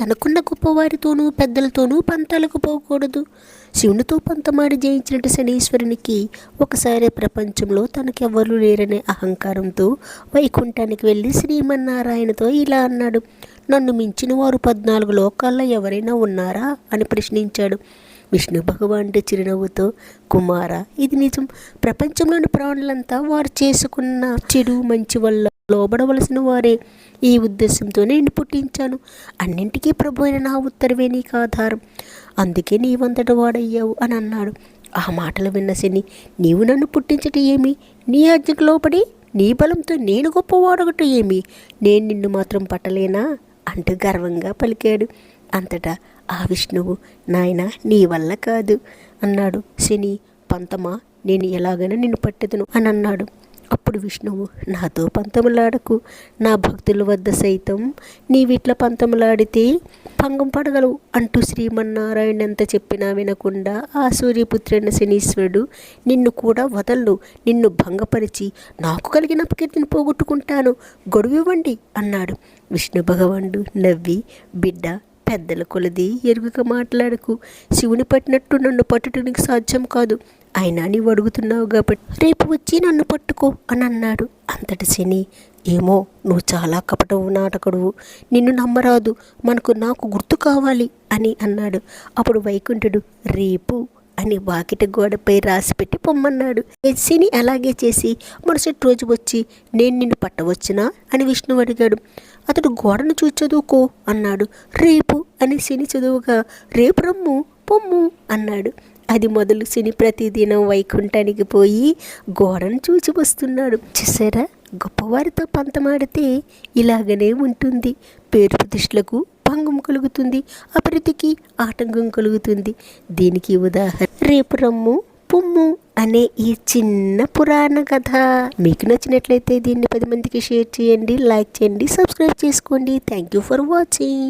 తనకున్న గొప్పవారితోనూ పెద్దలతోనూ పంతాలకు పోకూడదు. శివునితో పంతమాడి జయించినట్టు శనీశ్వరునికి ఒకసారి ప్రపంచంలో తనకెవ్వరూ లేరనే అహంకారంతో వైకుంఠానికి వెళ్ళి శ్రీమన్నారాయణతో ఇలా అన్నాడు. నన్ను మించిన వారు పద్నాలుగు లోకాల్లో ఎవరైనా ఉన్నారా? అని ప్రశ్నించాడు. విష్ణు భగవానుడు చిరునవ్వుతో కుమార ఇది నిజం. ప్రపంచంలోని ప్రాణులంతా వారు చేసుకున్న చెడు మంచి వల్ల లోబడవలసిన వారే ఈ ఉద్దేశంతో నేను పుట్టించాను. అన్నింటికీ ప్రభు అయిన నా ఉత్తరవే నీకు ఆధారం. అందుకే నీవంతట వాడయ్యావు అని అన్నాడు. ఆ మాటలు విన్న శని నీవు నన్ను పుట్టించటం ఏమి? నీ ఆజ్ఞకు లోపడి నీ బలంతో నేను గొప్పవాడగటం ఏమి? నేను నిన్ను మాత్రం పట్టలేనా? అంటూ గర్వంగా పలికాడు. అంతటా ఆ విష్ణువు నాయన నీ వల్ల కాదు అన్నాడు శని. పంతమా నేను ఎలాగైనా నిన్ను పట్టెదను అని అన్నాడు. అప్పుడు విష్ణువు నాతో పంతములాడకు నా భక్తుల వద్ద సైతం నీవిట్ల పంతములాడితే భంగం పడగలవు అంటూ శ్రీమన్నారాయణ ఎంత చెప్పినా వినకుండా ఆ సూర్యపుత్రైన శనీశ్వరుడు నిన్ను కూడా వదలను నిన్ను భంగపరిచి నాకు కలిగిన కీర్తిని పోగొట్టుకుంటాను గొడవివ్వండి అన్నాడు. విష్ణు భగవానుడు నవ్వి బిడ్డ పెద్దల కొలది ఎరుగుక మాట్లాడకు శివుని పట్టినట్టు నన్ను పట్టుటనికి సాధ్యం కాదు అయినా నీవు అడుగుతున్నావు కాబట్టి రేపు వచ్చి నన్ను పట్టుకో అని అన్నాడు. అంతటి శని ఏమో నువ్వు చాలా కపటవు నాటకుడువు నిన్ను నమ్మరాదు మనకు నాకు గుర్తు కావాలి అని అన్నాడు. అప్పుడు వైకుంఠుడు రేపు అని వాకిట గోడపై రాసిపెట్టి పొమ్మన్నాడు. శని అలాగే చేసి మరుసటి రోజు వచ్చి నేను నిన్ను పట్టవచ్చునా అని విష్ణువు అడిగాడు. అతడు గోడను చూసి చదువుకో అన్నాడు. రేపు అని శని చదువుగా రేపు రమ్ము పొమ్ము అన్నాడు. అది మొదలు ప్రతిదినం వైకుంఠానికి పోయి గోడను చూసి వస్తున్నాడు. చూసారా? గొప్పవారితో పంతమాడితే ఇలాగనే ఉంటుంది. పేరు ప్రతిష్టలకు భంగం కలుగుతుంది. అభివృద్ధికి ఆటంకం కలుగుతుంది. దీనికి ఉదాహరణ రేపు రమ్ము పుమ్ము అనే ఈ చిన్న పురాణ కథ. మీకు నచ్చినట్లయితే దీన్ని పది మందికి షేర్ చేయండి లైక్ చేయండి సబ్స్క్రైబ్ చేసుకోండి. Thank you for watching.